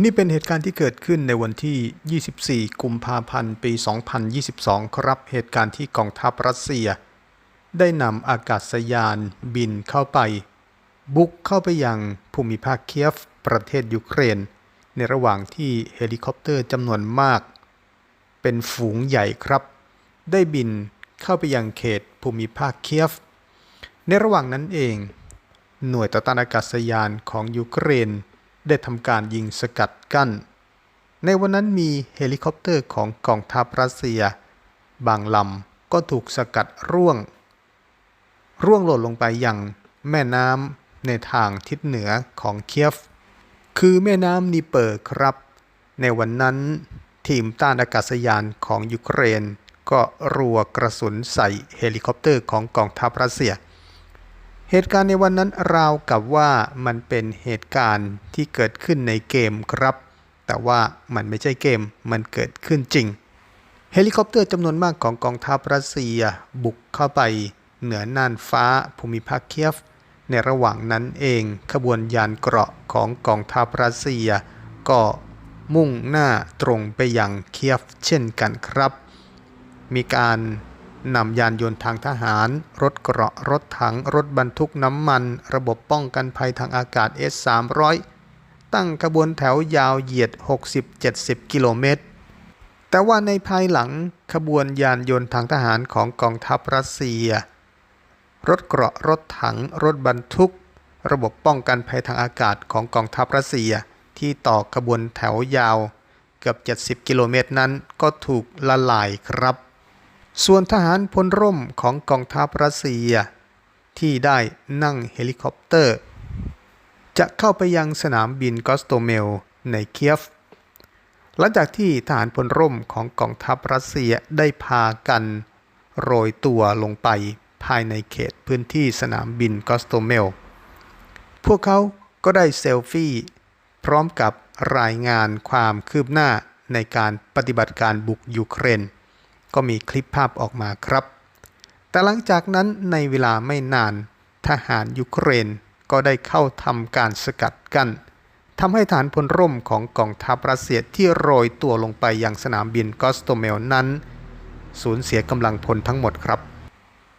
นี่เป็นเหตุการณ์ที่เกิดขึ้นในวันที่ 24 กุมภาพันธ์ ปี 2022 ครับ เหตุการณ์ที่กองทัพรัสเซีย ได้นำอากาศยานบินเข้าไป บุกเข้าไปยังภูมิภาคเคียฟ ประเทศยูเครน ในระหว่างที่เฮลิคอปเตอร์จำนวนมาก เป็นฝูงใหญ่ครับ ได้บินเข้าไปยังเขตภูมิภาคเคียฟ ในระหว่างนั้นเอง หน่วยต่อต้านอากาศยานของยูเครน ได้ทำการยิงสกัดกั้น ในวันนั้นมีเฮลิคอปเตอร์ของกองทัพรัสเซีย บางลำก็ถูกสกัดร่วง ร่วงหล่นลงไปยังแม่น้ำในทางทิศเหนือของเคียฟ คือแม่น้ำนีเปอร์ครับ ในวันนั้นทีมต้านอากาศยานของยูเครน ก็รัวกระสุนใส่เฮลิคอปเตอร์ของกองทัพรัสเซีย เหตุการณ์ในวันนั้นราวกับว่ามันเป็นเหตุการณ์ที่เกิดขึ้นในเกมครับ แต่ว่ามันไม่ใช่เกมมันเกิดขึ้นจริง เฮลิคอปเตอร์จำนวนมากของกองทัพรัสเซียบุกเข้าไป เหนือน่านฟ้าภูมิภาคเคียฟ ในระหว่างนั้นเองขบวนยานเกราะของกองทัพรัสเซีย ก็มุ่งหน้าตรงไปยังเคียฟเช่นกันครับ มีการ นำยานยนต์ทางทหาร รถเกราะ รถถัง รถบรรทุกน้ำมัน ระบบป้องกันภัยทางอากาศ S300 ตั้งขบวนแถวยาวเหยียด 60-70 กิโลเมตร แต่ว่าในภายหลังขบวนยานยนต์ทางทหารของกองทัพรัสเซีย รถเกราะ รถถัง รถบรรทุก ระบบป้องกันภัยทางอากาศของกองทัพรัสเซียที่ต่อขบวนแถวยาวเกือบ 70 กิโลเมตรนั้นก็ถูกละลายครับ ส่วนทหารพลร่มของกองทัพรัสเซีย ที่ได้นั่งเฮลิคอปเตอร์ จะเข้าไปยังสนามบินกอสโตเมลในเคียฟ หลังจากที่ทหารพลร่มของกองทัพรัสเซียได้พากันโรยตัวลงไปภายในเขตพื้นที่สนามบินกอสโตเมล พวกเขาก็ได้เซลฟี่พร้อมกับรายงานความคืบหน้าในการปฏิบัติการบุกยูเครน ก็มีคลิปภาพออกมาครับ แต่หลังจากนั้นในเวลาไม่นาน ทหารยูเครนก็ได้เข้าทำการสกัดกั้นทำให้ฐานพลร่มของกองทัพรัสเซียที่โรยตัวลงไปยังสนามบินกอสโตเมลนั้น สูญเสียกำลังพลทั้งหมดครับ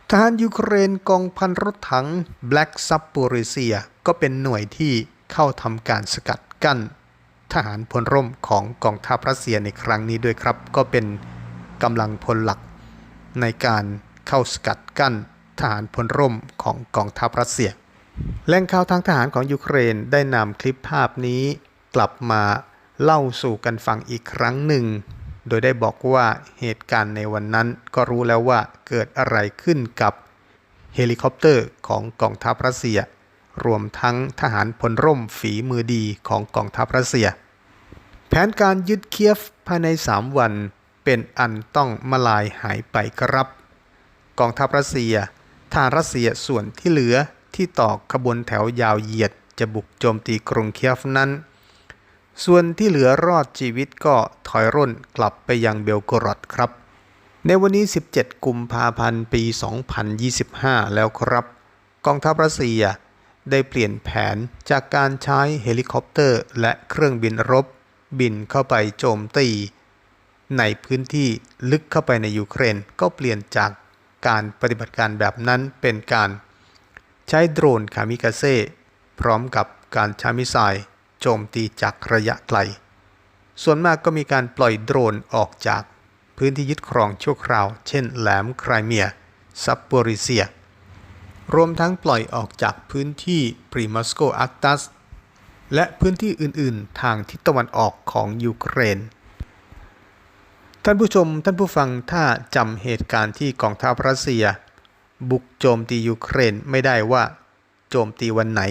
ทหารยูเครนกองพันรถถัง Black s u b p o r i s i a ก็เป็นหน่วยที่เข้าทำการสกัดกั้น ทหารพลร่มของกองทัพรัสเซียในครั้งนี้ด้วยครับ ก็เป็น กำลังพลหลัก ในการเข้าสกัดกั้นทหารพลร่มของกองทัพรัสเซียแหล่งข่าวทางทหารของยูเครนได้นำคลิปภาพนี้กลับมาเล่าสู่กันฟังอีกครั้งหนึ่ง โดยได้บอกว่าเหตุการณ์ในวันนั้นก็รู้แล้วว่าเกิดอะไรขึ้นกับเฮลิคอปเตอร์ของกองทัพรัสเซีย รวมทั้งทหารพลร่มฝีมือดีของกองทัพรัสเซีย แผนการยึดเคียฟภายใน 3 วัน เป็นอันต้องมาลายหายไปครับ กองทัพรัสเซียทารรัสเซียส่วนที่เหลือที่ต่อขบวนแถวยาวเหยียดจะบุกโจมตีกรุงเคียฟนั้น ส่วนที่เหลือรอดชีวิตก็ถอยร่นกลับไปยังเบลโกรดครับ ในวันนี้ 17 กุมภาพันธ์ปี 2025 แล้วครับ กองทัพรัสเซียได้เปลี่ยนแผนจากการใช้เฮลิคอปเตอร์และเครื่องบินรบ บินเข้าไปโจมตี ในพื้นที่ลึกเข้าไปในยูเครนก็เปลี่ยนจากการปฏิบัติการแบบนั้นเป็นการ ใช้โดรนคามิกาเซ่พร้อมกับการใช้มิสไซล์โจมตีจากระยะไกล ส่วนมากก็มีการปล่อยโดรนออกจากพื้นที่ยึดครองชั่วคราว เช่น แหลมไครเมีย ซับโปริเซีย รวมทั้งปล่อยออกจากพื้นที่ปริมัสโกอักตัส และพื้นที่อื่น ๆ ทางทิศตะวันออกของยูเครน ท่านผู้ชมท่านผู้ฟังถ้าจำเหตุการณ์ที่กองทัพรัสเซีย บุกโจมตียูเครนไม่ได้ว่าโจมตีวันไหน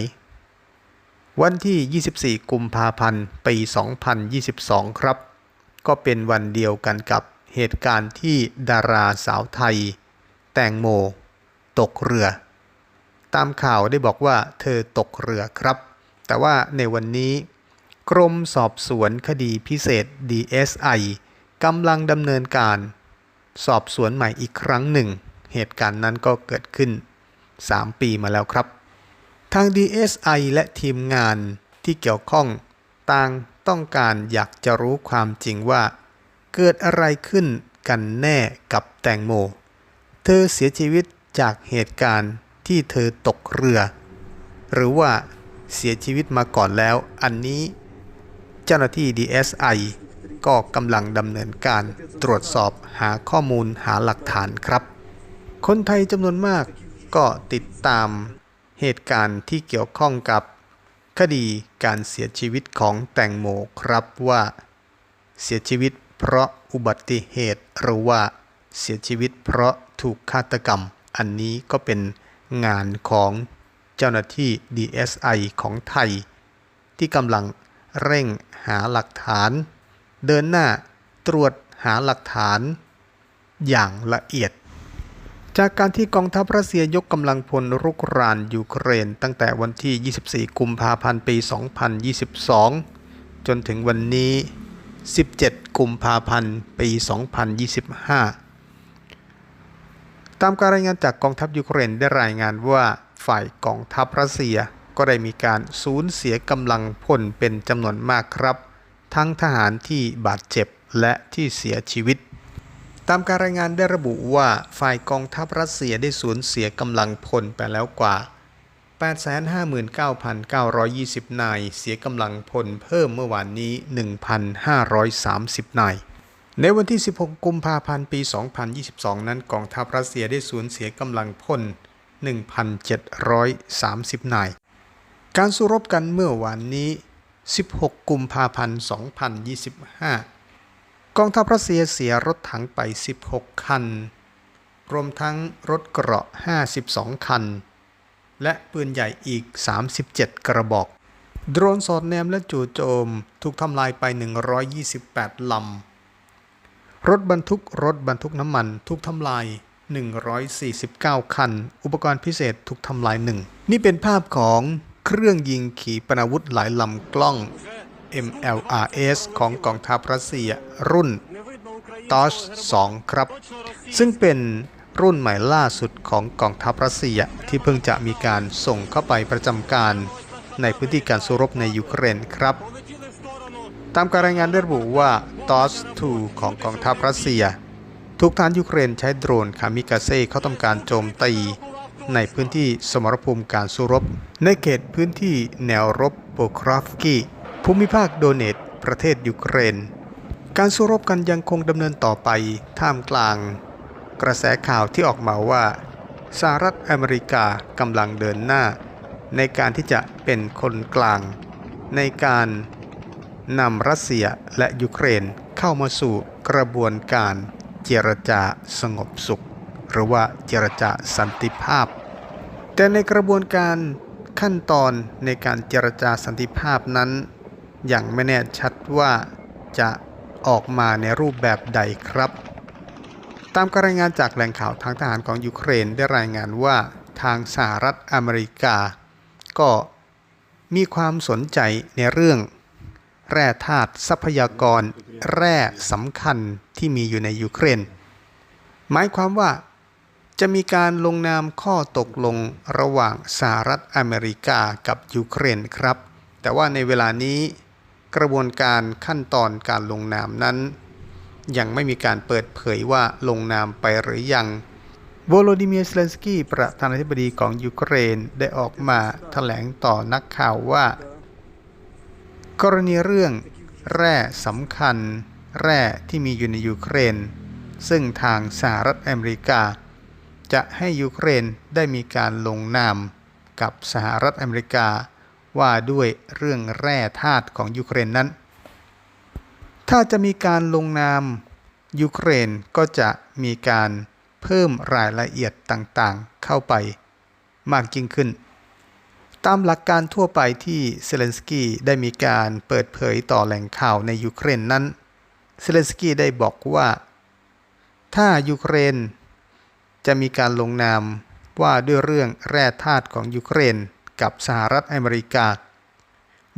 วันที่ 24 กุมภาพันธ์ปี 2022 ครับ ก็เป็นวันเดียวกันกับเหตุการณ์ที่ดาราสาวไทย แตงโม ตกเรือ ตามข่าวได้บอกว่าเธอตกเรือครับ แต่ว่าในวันนี้ กรมสอบสวนคดีพิเศษ DSI กำลังดำเนินการสอบสวนใหม่อีกครั้งหนึ่ง เหตุการณ์นั้นก็เกิดขึ้น 3 ปีมาแล้วครับ ทาง DSI และทีมงานที่เกี่ยวข้องต่างต้องการอยากจะรู้ความจริงว่า เกิดอะไรขึ้นกันแน่กับแตงโม เธอเสียชีวิตจากเหตุการณ์ที่เธอตกเรือ หรือว่าเสียชีวิตมาก่อนแล้ว อันนี้ เจ้าหน้าที่ DSI ก็กำลังดำเนินการตรวจสอบหาข้อมูลหาหลักฐานครับ คนไทยจำนวนมากก็ติดตามเหตุการณ์ที่เกี่ยวข้องกับคดีการเสียชีวิตของแตงโมครับว่า เสียชีวิตเพราะอุบัติเหตุหรือว่าเสียชีวิตเพราะถูกฆาตกรรม อันนี้ก็เป็นงานของเจ้าหน้าที่ DSI ของไทย ที่กำลังเร่งหาหลักฐาน เดินหน้าตรวจหาหลักฐานอย่างละเอียด จากการที่กองทัพรัสเซียยกกำลังพลรุกรานยูเครน ตั้งแต่วันที่ 24 กุมภาพันธ์ ปี 2022 จนถึงวันนี้ 17 กุมภาพันธ์ ปี 2025 ตามการรายงานจากกองทัพยูเครนได้รายงานว่าฝ่ายกองทัพรัสเซียก็ได้มีการสูญเสียกำลังพลเป็นจำนวนมากครับ ทั้งทหารที่บาดเจ็บและที่เสียชีวิต ตามการรายงานได้ระบุว่าฝ่ายกองทัพรัสเซียได้สูญเสียกำลังพลไปแล้วกว่า 859,920 นาย เสียกำลังพลเพิ่มเมื่อวานนี้ 1,530 นาย ในวันที่ 16 กุมภาพันธ์ ปี 2022 นั้นกองทัพรัสเซียได้สูญเสียกำลังพล 1,730 นาย การสู้รบกันเมื่อวานนี้ 16 กุมภาพันธ์ 2025 กองทัพรัสเซียเสียรถถังไป 16 คัน รวมทั้งรถเกราะ 52 คัน และปืนใหญ่อีก 37 กระบอก โดรนสอดแนมและจู่โจมถูกทำลายไป 128 ลำ รถบรรทุกรถบรรทุกน้ำมันถูกทำลาย 149 คัน อุปกรณ์พิเศษถูกทำลายหนึ่ง นี่เป็นภาพของ เครื่องยิงขีปนาวุธหลายลำกล้อง MLRS ของกองทัพรัสเซียรุ่น t o s 2ครับ ซึ่งเป็นรุ่นใหม่ล่าสุดของกองทัพรัสเซียที่เพิ่งจะมีการส่งเข้าไปประจำการในพื้นที่การสู้รบในยูเครนครับ ตามการรายงานได้ระบุว่า t o s 2ของกองทัพรัสเซีย ทุกฐานยูเครนใช้โดรนคามิกาเซ่เข้าทำการโจมตี ในพื้นที่สมรภูมิการสู้รบ ในเขตพื้นที่แนวรบโปครอฟกี้ภูมิภาคโดเนตประเทศยูเครน การสู้รบกันยังคงดำเนินต่อไปท่ามกลาง กระแสข่าวที่ออกมาว่าสหรัฐอเมริกากำลังเดินหน้า ในการที่จะเป็นคนกลาง ในการนำรัสเซียและยูเครนเข้ามาสู่กระบวนการเจรจาสงบสุข หรือว่าเจรจาสันติภาพ แต่ในกระบวนการขั้นตอนในการเจรจาสันติภาพนั้น ยังไม่แน่ชัดว่าจะออกมาในรูปแบบใดครับ ตามการรายงานจากแหล่งข่าวทางทหารของยูเครนได้รายงานว่าทางสหรัฐอเมริกา ก็มีความสนใจในเรื่อง แร่ธาตุทรัพยากร แร่สำคัญที่มีอยู่ในยูเครน หมายความว่า จะมีการลงนามข้อตกลงระหว่างสหรัฐอเมริกากับยูเครนครับ แต่ว่าในเวลานี้กระบวนการขั้นตอนการลงนามนั้น ยังไม่มีการเปิดเผยว่าลงนามไปหรือยังโวโลดิเมียร์เซเลนสกี้ประธานาธิบดีของยูเครนได้ออกมาแถลงต่อนักข่าวว่า กรณีเรื่องแร่สำคัญ แร่ที่มีอยู่ในยูเครน ซึ่งทางสหรัฐอเมริกา จะให้ยูเครนได้มีการลงนามกับสหรัฐอเมริกา ว่าด้วยเรื่องแร่ธาตุของยูเครนนั้น ถ้าจะมีการลงนามยูเครนก็จะมีการเพิ่มรายละเอียดต่างๆ เข้าไปมากยิ่งขึ้น ตามหลักการทั่วไปที่เซเลนสกี้ได้มีการเปิดเผยต่อแหล่งข่าวในยูเครนนั้น เซเลนสกี้ได้บอกว่า ถ้ายูเครน จะมีการลงนามว่าด้วยเรื่องแร่ธาตุของยูเครนกับสหรัฐอเมริกา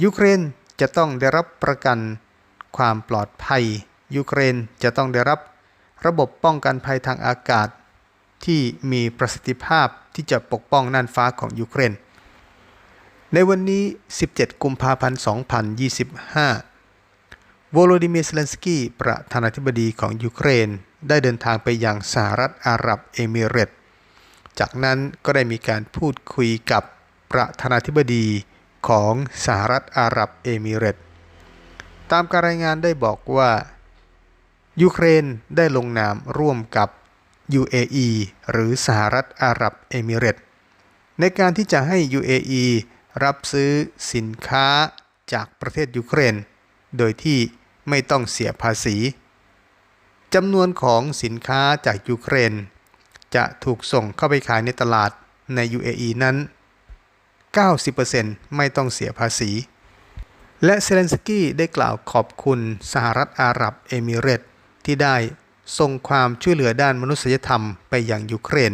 ยูเครนจะต้องได้รับประกันความปลอดภัย ยูเครนจะต้องได้รับระบบป้องกันภัยทางอากาศ ที่มีประสิทธิภาพที่จะปกป้องน่านฟ้าของยูเครน ในวันนี้ 17 กุมภาพันธ์ 2025 โวโลดิเมียร์เซเลนสกี้ประธานาธิบดีของยูเครน ได้เดินทางไปยังสหรัฐอาหรับเอมิเรตจากนั้นก็ได้มีการพูดคุยกับประธานาธิบดีของสหรัฐอาหรับเอมิเรตตามการรายงานได้บอกว่า ยูเครนได้ลงนามร่วมกับ UAE หรือสหรัฐอาหรับเอมิเรตในการที่จะให้ UAE รับซื้อสินค้าจากประเทศยูเครน โดยที่ไม่ต้องเสียภาษี จำนวนของสินค้าจากยูเครน จะถูกส่งเข้าไปขายในตลาดใน UAE นั้น 90%ไม่ต้องเสียภาษี และเซเลนสกี้ได้กล่าวขอบคุณสหรัฐอาหรับเอมิเรตที่ได้ส่งความช่วยเหลือด้านมนุษยธรรมไปยังยูเครน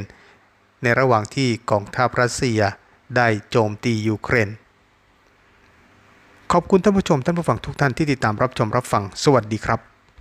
ในระหว่างที่กองทัพรัสเซียได้โจมตียูเครน ขอบคุณท่านผู้ชมท่านผู้ฟังทุกท่านที่ติดตามรับชมรับฟัง สวัสดีครับ